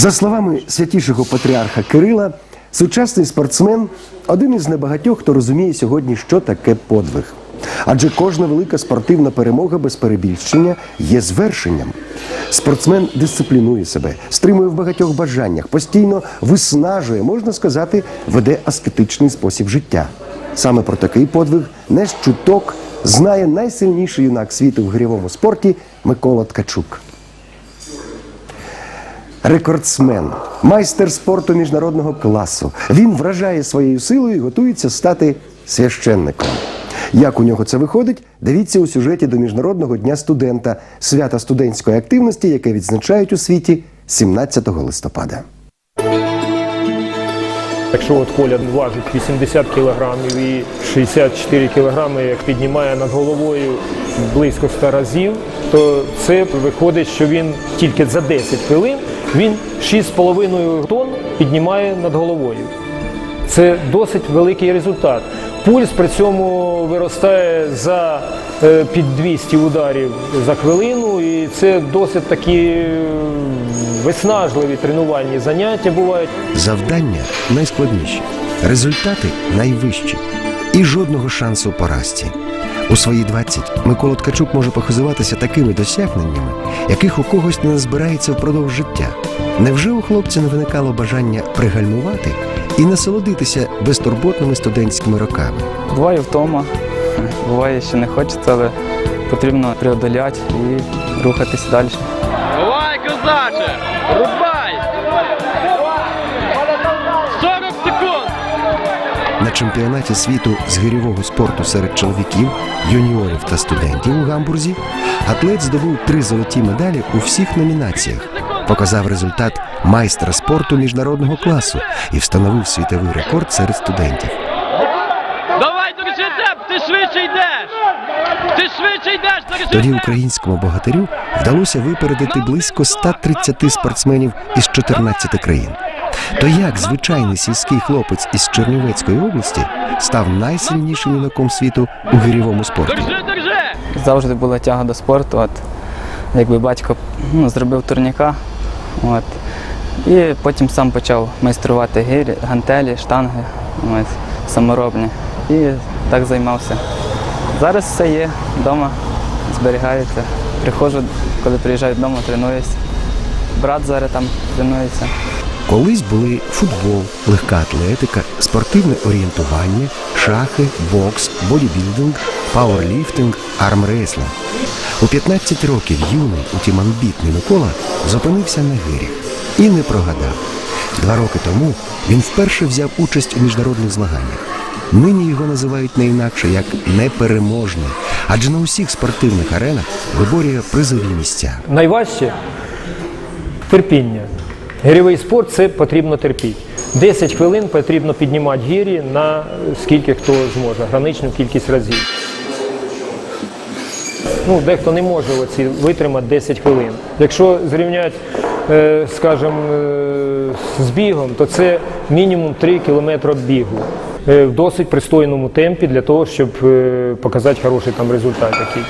За словами святішого патріарха Кирила, сучасний спортсмен один із небагатьох, хто розуміє сьогодні, що таке подвиг. Адже кожна велика спортивна перемога без перебільшення є звершенням. Спортсмен дисциплінує себе, стримує в багатьох бажаннях, постійно виснажує, можна сказати, веде аскетичний спосіб життя. Саме про такий подвиг не чуток знає найсильніший юнак світу в гирьовому спорті Микола Ткачук. Рекордсмен, майстер спорту міжнародного класу. Він вражає своєю силою і готується стати священником. Як у нього це виходить, дивіться у сюжеті до Міжнародного дня студента, свята студентської активності, яке відзначають у світі 17 листопада. Якщо от Коля важить 80 кілограмів і 64 кілограми, як піднімає над головою близько 100 разів, то це виходить, що він тільки за 10 хвилин він 6,5 тонн піднімає над головою. Це досить великий результат. Пульс при цьому виростає за е, під 200 ударів за хвилину, і це досить такі виснажливі тренувальні заняття бувають. Завдання найскладніші, результати найвищі і жодного шансу поразці. У свої 20 Микола Ткачук може похизуватися такими досягненнями, яких у когось не назбирається впродовж життя. Невже у хлопця не виникало бажання пригальмувати і насолодитися безтурботними студентськими роками? Буває втома, буває, що не хочеться, але потрібно преодоляти і рухатися далі. Козаче! Рубай! 40 секунд! На чемпіонаті світу з гирьового спорту серед чоловіків, юніорів та студентів у Гамбурзі атлет здобув три золоті медалі у всіх номінаціях, показав результат майстра спорту міжнародного класу і встановив світовий рекорд серед студентів. Швидше йдеш! Ти швидше йдеш, Тоді українському богатирю вдалося випередити близько 130 спортсменів із 14 країн. То як звичайний сільський хлопець із Чернівецької області став найсильнішим юнаком світу у гирьовому спорті? Завжди була тяга до спорту. От, якби батько ну, зробив турніка. От, і потім сам почав майструвати гирі, гантелі, штанги, от, саморобні. І так займався. Зараз все є, вдома зберігається. Приходжу, коли приїжджаю додому, тренуюся. Брат зараз там тренується. Колись були футбол, легка атлетика, спортивне орієнтування, шахи, бокс, бодібілдинг, пауерліфтинг, армреслинг. У 15 років юний, утім амбітний Микола зупинився на гирях і не прогадав. Два роки тому він вперше взяв участь у міжнародних змаганнях. Нині його називають не інакше як непереможний, адже на усіх спортивних аренах виборює призові місця. Найважче терпіння. Гірьовий спорт це потрібно терпіти. 10 хвилин потрібно піднімати гірі на скільки хто зможе, граничну кількість разів. Ну, дехто не може оці витримати 10 хвилин. Якщо зрівняти, е, скажімо, е, з бігом, то це мінімум 3 кілометри бігу в досить пристойному темпі для того, щоб е, показати хороший там результат який.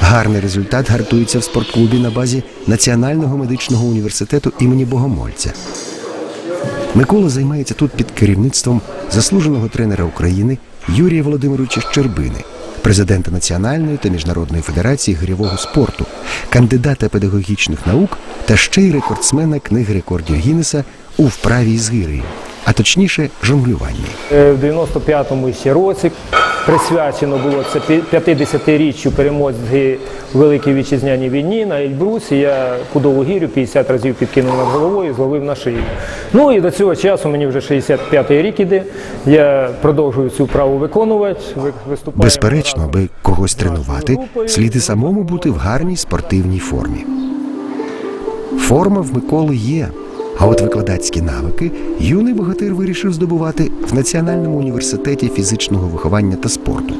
Гарний результат гартується в спортклубі на базі Національного медичного університету імені Богомольця. Микола займається тут під керівництвом заслуженого тренера України Юрія Володимировича Щербини, президента Національної та Міжнародної федерації гирьового спорту, кандидата педагогічних наук та ще й рекордсмена книги рекордів Гіннеса у вправі з гирею, а точніше жонглюванні. Е, В 95-му ще році присвячено було це пі- 50-річчю перемоги у Великій Вітчизняній війні на Ельбрусі. Я пудову гірю 50 разів підкинув над головою і зловив на шию. Ну і до цього часу мені вже 65-й рік іде. Я продовжую цю вправу виконувати. ви- виступаю Безперечно, аби когось тренувати, слід і самому бути в гарній спортивній формі. Форма в Миколи є. А от викладацькі навики юний богатир вирішив здобувати в Національному університеті фізичного виховання та спорту.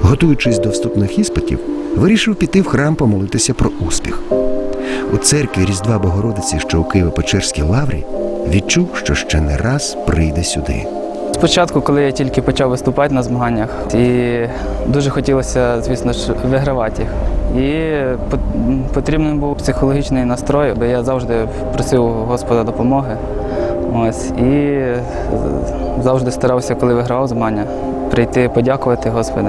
Готуючись до вступних іспитів, вирішив піти в храм помолитися про успіх. У церкві Різдва Богородиці, що у Києво-Печерській лаврі, відчув, що ще не раз прийде сюди. Спочатку, коли я тільки почав виступати на змаганнях, і дуже хотілося, звісно ж, вигравати їх. І пот- потрібен був психологічний настрой, бо я завжди просив Господа допомоги. Ось, і завжди старався, коли вигравав змагання, прийти подякувати Господу,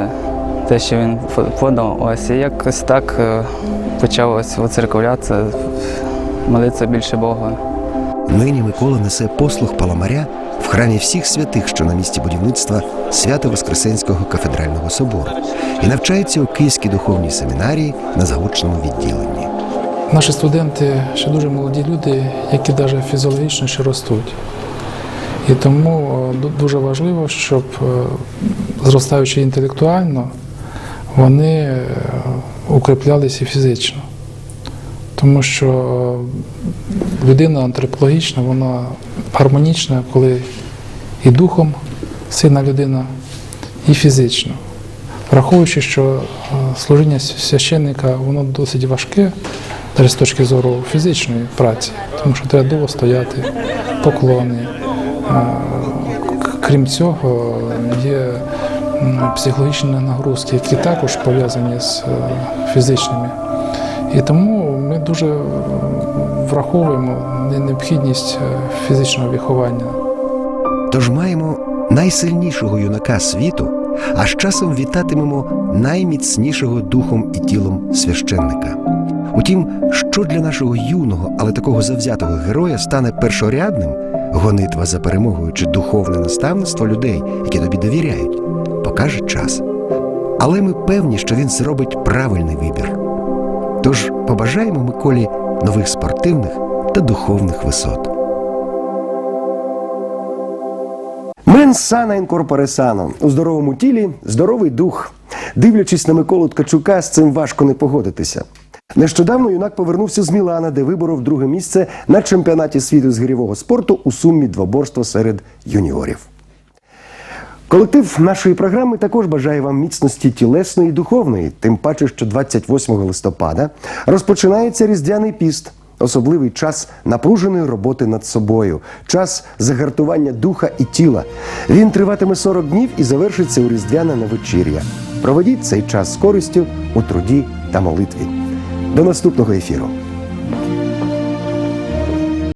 те, що він подав. Ось, і якось так е, почав ось оцерковлятися, молитися більше Богу. Нині Микола несе послуг паламаря в храмі всіх святих, що на місці будівництва Свято-Воскресенського кафедрального собору, і навчається у Київській духовній семінарії на заочному відділенні. Наші студенти ще дуже молоді люди, які навіть фізіологічно ще ростуть. І тому е, дуже важливо, щоб е, зростаючи інтелектуально, вони е, укріплялися фізично. Тому що е, людина антропологічна, вона гармонічна, коли і духом сильна людина, і фізично. Враховуючи, що е, служіння священника воно досить важке, навіть з точки зору фізичної праці, тому що треба довго стояти, поклони. Е, Крім цього, є психологічні нагрузки, які також пов'язані з фізичними. І тому ми дуже е, враховуємо необхідність е, фізичного виховання. Тож маємо найсильнішого юнака світу, а з часом вітатимемо найміцнішого духом і тілом священника. Утім, що для нашого юного, але такого завзятого героя стане першорядним гонитва за перемогою чи духовне наставництво людей, які тобі довіряють, покаже час. Але ми певні, що він зробить правильний вибір. Тож побажаємо Миколі нових спортивних та духовних висот. Мен сана інкорпоре сано. У здоровому тілі здоровий дух. Дивлячись на Миколу Ткачука, з цим важко не погодитися. Нещодавно юнак повернувся з Мілана, де виборов друге місце на чемпіонаті світу з гирьового спорту у сумі двоборства серед юніорів. Колектив нашої програми також бажає вам міцності тілесної і духовної, тим паче, що 28 листопада розпочинається Різдвяний піст, особливий час напруженої роботи над собою, час загартування духа і тіла. Він триватиме 40 днів і завершиться у Різдвяне новечір'я. Проведіть цей час з користю у труді та молитві. До наступного ефіру.